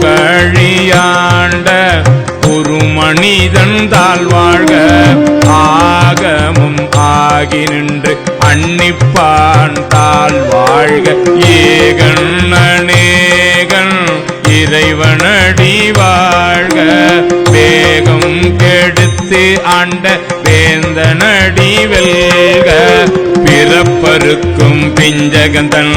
கழியாண்ட ஒரு மனிதன் தாழ்வாழ்க ஆகமும் ஆகி நின்று அன்னிப்பான் தாழ்வாழ்க ஏகன் அநேகன் இறைவனடி வாழ்க. வேகம் கெடுத்து ஆண்ட வேந்தனடி வெல்க. பிறப்பருக்கும் பிஞ்சகந்தன்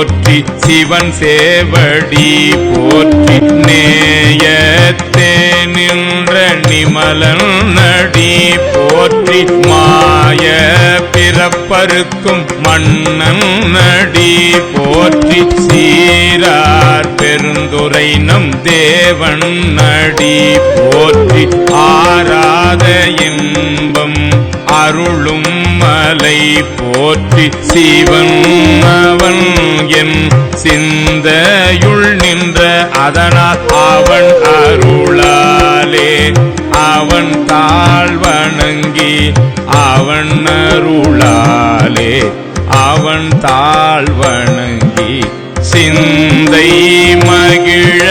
போற்றி சிவன் சேவடி போற்றி நேயத்தே நின்ற நிமலன் நடி போற்றி மாய பிறப்பருக்கும் மன்னன் நடி போற்றி சீரார் பெருந்துரை நம் தேவன் நடி போற்றி ஆராத இன்பம் அருளும் மலை போற்றி சிவன் அவன் என் சிந்தையுள் நின்ற அதனால் அவன் அருளாலே. அவன் தாழ் வணங்கி அவன் அருளாலே. அவன் தாழ் வணங்கி சிந்தை மகிழ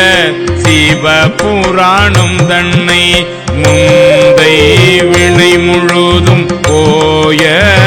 சிவபுராணம் தன்னை முந்தை வினை முழுதும் yeah.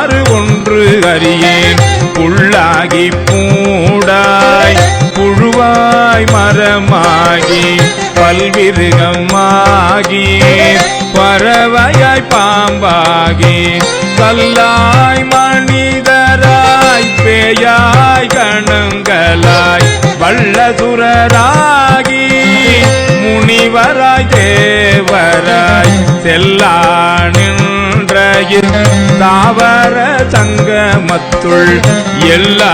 ஒன்று புள்ளாகி பூடாய் புழுவாய் மரமாகி பல்விருகமாகி பறவையாய் பாம்பாகி கல்லாய் மனிதராய் பேயாய் கணங்களாய் வள்ளதுரராகி முனிவராய் தேவராய் செல்லா நின்ற தாவர சங்கமத்துள் எல்லா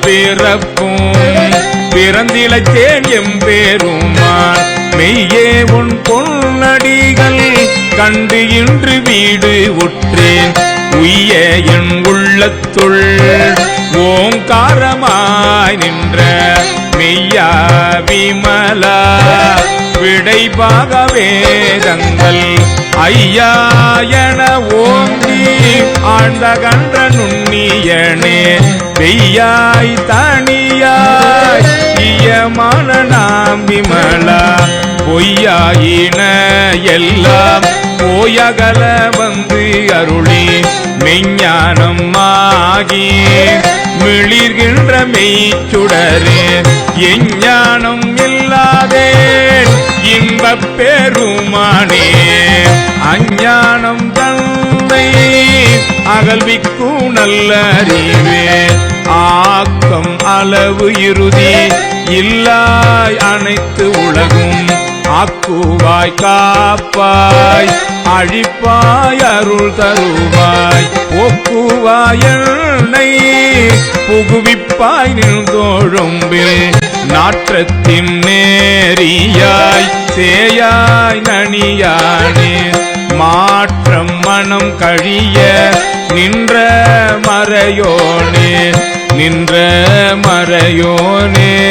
பிறப்பும் பிறந்திலத்தேன் எம்பேருமான். மெய்யே உன் பொன்னடிகள் கண்டு இன்று வீடு ஒற்றேன் உய்ய என் உள்ளத்துள் ஓங்காரமாய் நின்ற மெய்யா விமலா விடைபாக வேதங்கள் ஐயா என ஓங்கி ஆழ்ந்த கன்ற நுண்ணியனே பெய்யாய் தனியாய் இயமான நாம் விமலா. பொய்யாயின எல்லாம் போயகல வந்து அருளி மெஞ்ஞானம் ஆகி மிளிர்கின்ற மெய்ச்சுடரே எஞ்ஞானம் இல்லாதே இன்பப் பெருமானே. அஞ்ஞானம் தந்தை அகல்விக்கும் நல்ல அறிவே ஆக்கம் அளவு இறுதி இல்லாய் அனைத்து உலகும். ஆக்குவாய் காப்பாய். அழிப்பாய் அருள் தருவாய். ஒக்குவாய் என்னை புகுவிப்பாய் நின்றோழும்பில் நாற்றத்தின் நேரியாய் சேயாய் நனியானே. மாற்றம் மனம் கழிய நின்ற மறையோனே. நின்ற மறையோனே.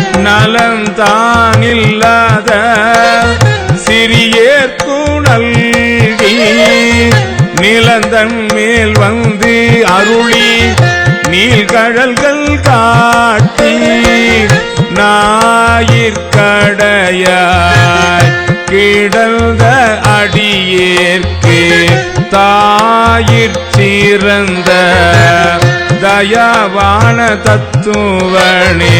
நலந்தானில்லாத சிறியேற்கு நல்கி நிலந்தன் மேல் வந்து அருளி நீள்கழல்கள் காட்டி ஞாயிற்கடையாய் கிடந்த அடியேற்கு தாயிற் சிறந்த தயாவான தத்துவனே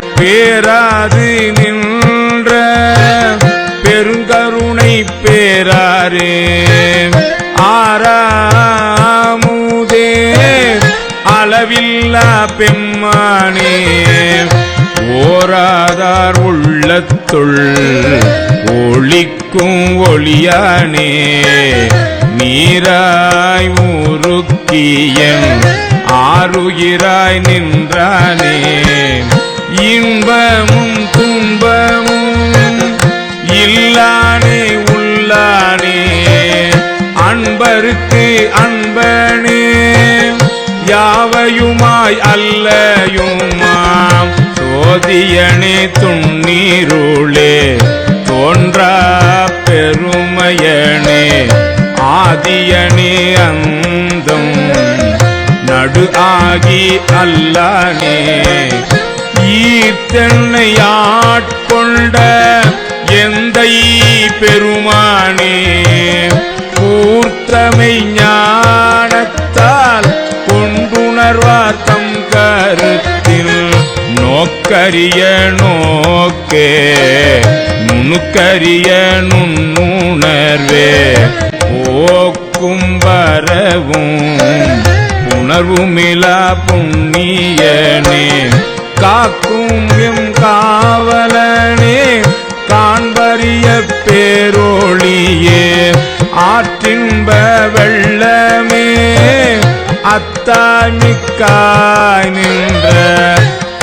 பேராது நின்ற பெருங்கருணை பேராரே. ஆறாமுதே அளவில்லா பெம்மானே. ஓராதார் உள்ளத்துள் ஒளிக்கும் ஒளியானே. நீராய் உருக்கியன் ஆறுகிறாய் நின்றானே. இன்பமும் துன்பமும் இல்லானே உள்ளானே. அன்பருக்கு அன்பனே யாவையுமாய் அல்லையுமாம். சோதியனே துண்ணீருளே தோன்றா பெருமையனே. ஆதியனே அந்தம் நடு ஆகி அல்லானே. ஈத்தென்னை ஆட்கொண்ட எந்தை பெருமானே கூர்த்தமை ஞானத்தால் கொண்டுணர்வாத்தம் கருத்தில். நோக்கரிய நோக்கே நுணுக்கரிய நுண்ணுணர்வே போக்கும் வரவும் உணர்வுமிலா புண்ணியனே. காக்கும் எம் காவலனே காண்பறிய பேரோழியே. ஆற்றின்ப வெள்ளமே அத்தாமிக்காய் நின்ற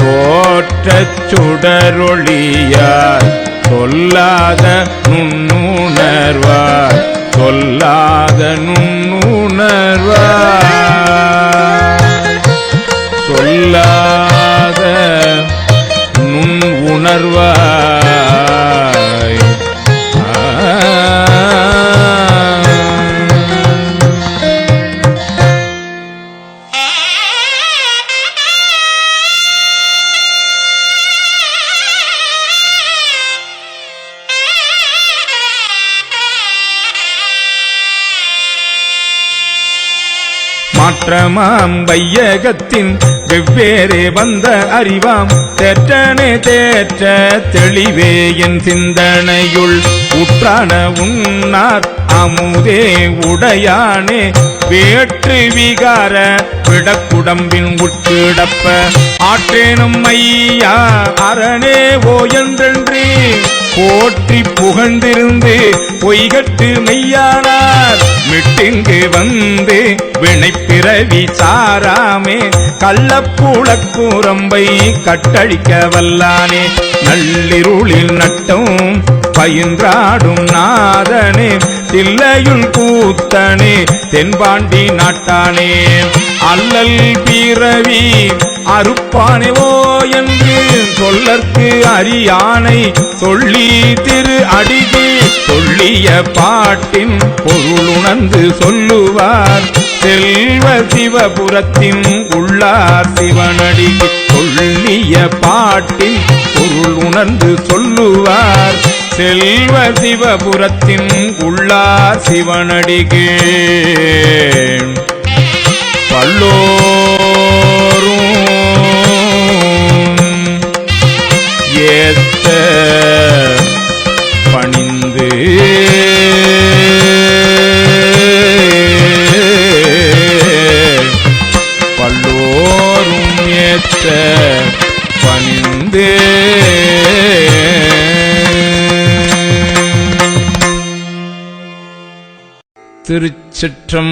தோற்றச் சுடரொளியார் சொல்லாத நுண்ணுணர்வார் சொல்லாத நுண்ணுணர்வார். சொல்லா Marwah மாற்றமாம் வையகத்தின் வெவ்வேறே வந்த அறிவாம். தேற்றனே தேற்ற தெளிவே என் சிந்தனையுள். உற்றான உன்னார் அமுதே உடையானே. வேற்று விகார விடக்குடம்பின் உட்கிடப்ப. ஆற்றேனும் ஐயா அரணே ஓ என்றென்றே. போற்றி புகழ்ந்திருந்து பொய்கட்டு மெய்யானார். மிட்டிங்கு வந்து வினைப்பிறவி சாராமே. கள்ளப்புழக்கூரம்பை கட்டழிக்க வல்லானே. நள்ளிருளில் நட்டும் பயின்றாடும் நாதனே. தில்லையுள் கூத்தனே தென்பாண்டி நாட்டானே. அல்லல் பிறவி அறுப்பானே ஓ என்று சொல்லற்கு அரியானை சொல்லி திரு அடிகு சொல்லிய பாட்டின் பொருளுணர்ந்து சொல்லுவார். செல்வ சிவபுரத்தின் உள்ளார் சிவனடிக்கு சொல்லிய பாட்டின் பொருள் உணர்ந்து சொல்லுவார். செல்வ சிவபுரத்தின் உள்ளார் சிவனடிகே பல்லோ பணிந்து பல்லோரும் ஏத்த பணிந்து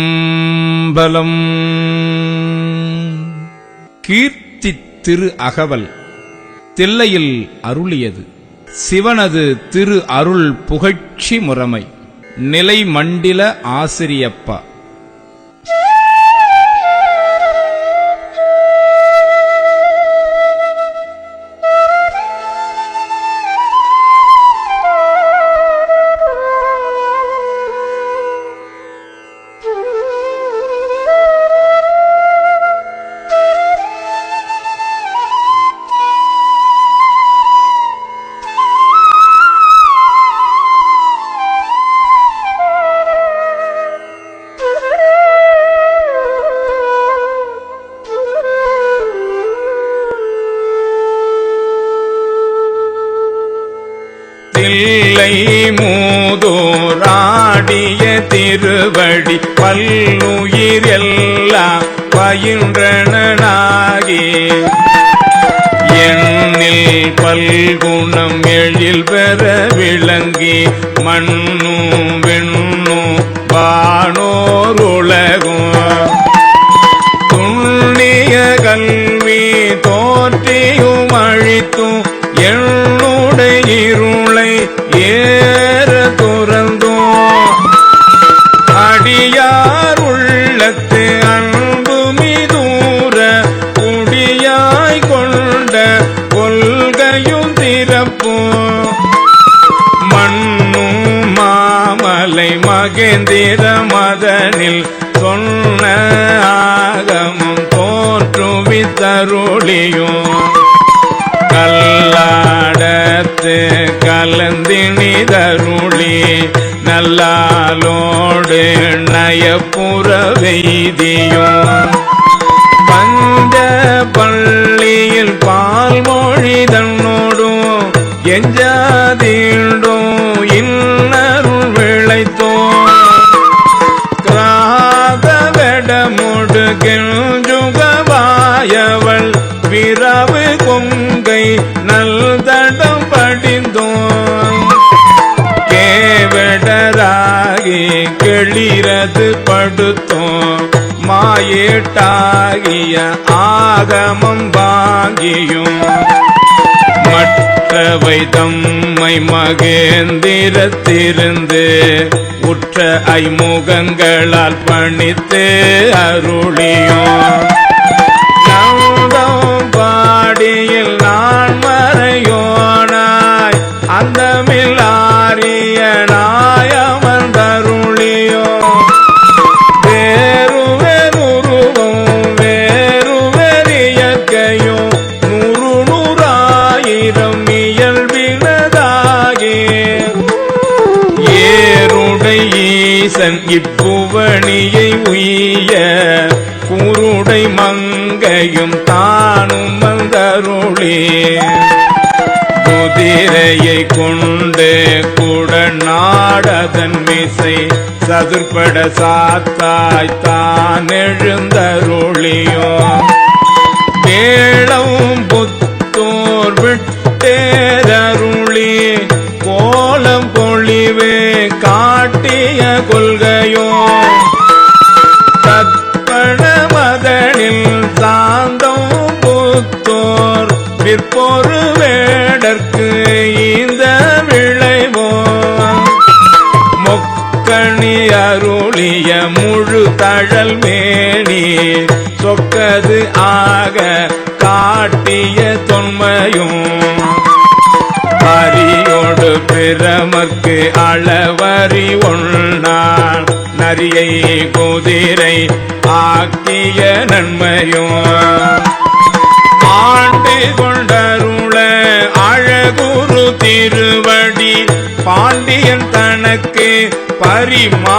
திருச்சிற்றம்பலம் கீர்த்தி திரு அகவல் தில்லையில் அருளியது. சிவனது திரு அருள் புகழ்ச்சி முறைமை. நிலை மண்டில ஆசிரியப்பா. திருவடி பல்லுயிர் எல்லாம் பயின்றனாகி எண்ணில் பல்குணம் எழில் பெற விளங்கி மண்ணும் வெண்ணும் வானோர் உலகும். துண்ணிய கல்வி தோற்றியும் அழித்தும் என்னுடைய இருள் மகேந்திர மதனில் சொன்ன ஆகமும் தோற்றுவித்தருளியும். கல்லாடத்து கலந்தினிதருளி நல்லாலோடு நயப்புற வெய்தியும். ஆகிய ஆகமம் வாங்கியும். மற்றவை தம்மை மகேந்திரத்திருந்து உற்ற ஐமுகங்களால் பணித்து அருளியும். இப்புவணியை உய்ய குருடை மங்கையும் தானும் வந்தருளே குதிரையை கொண்டு கூட நாடதன் மிசை சதுர்பட சாத்தாய் தான் எழுந்தருளியோ. கேளவும் புத்தோர் விட்டேரருளி கோலம் பொழிவே காட்டி அருளிய முழு தழல் மேனி சொக்கது ஆக காட்டிய தொன்மையும். அரியோடு பிரமக்கு அளவறி ஒன்றான் நரியை குதிரை ஆக்கிய நன்மையும். ஆண்டு கொண்டருள அழகுரு திருவடி பாண்டியன் தனக்கு பரிமாவிற்றே.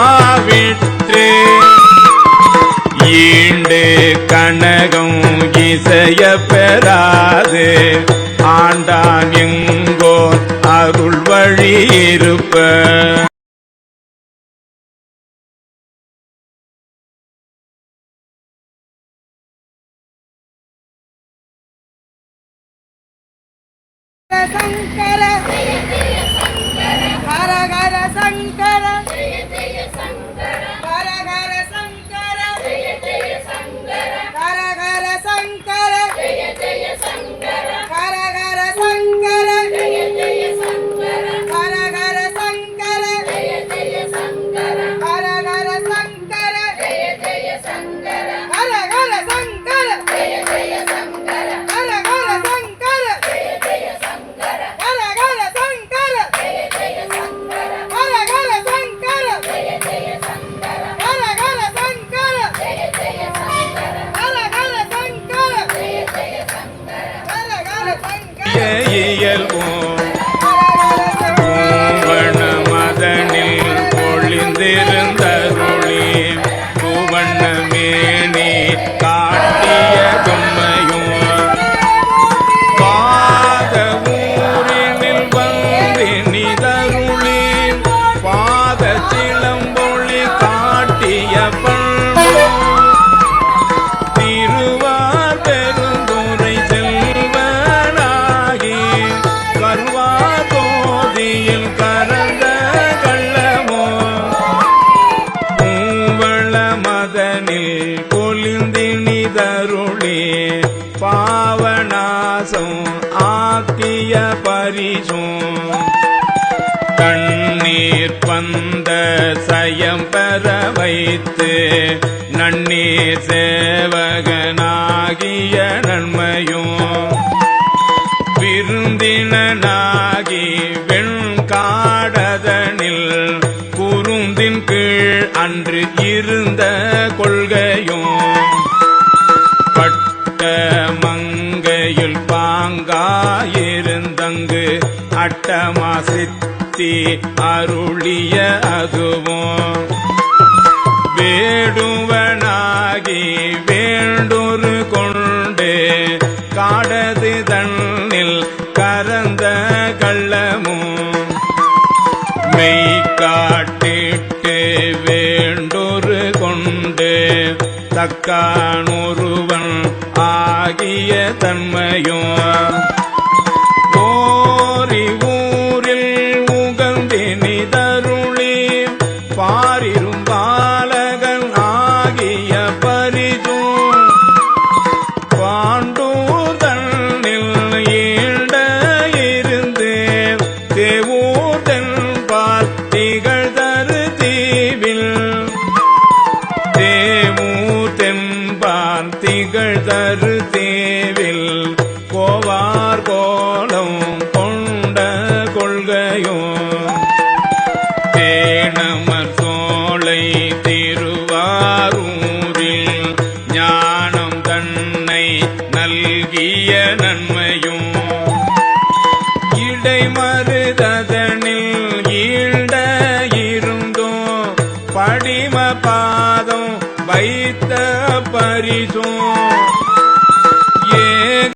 ஈண்டு கனகம் இசைய பெறாது. ஆண்டான் எங்கோ அருள் வழியிருப்ப இருப்ப. அருளே பாவநாசம் ஆக்கிய பரிசும். தண்ணீர் பந்த சயம் பெற வைத்து நன்னீர் சேவகனாகிய நன்மையும் அட்டமா சித்தி அருளிய அதுவும். வேடுவனாகி வேண்டொரு கொண்டு காடது தன்னில் கரந்த கள்ளமும். மெய் காட்டிட்டு வேண்டொரு கொண்டு தக்கானொருவன் ஆகிய தன்மையும்.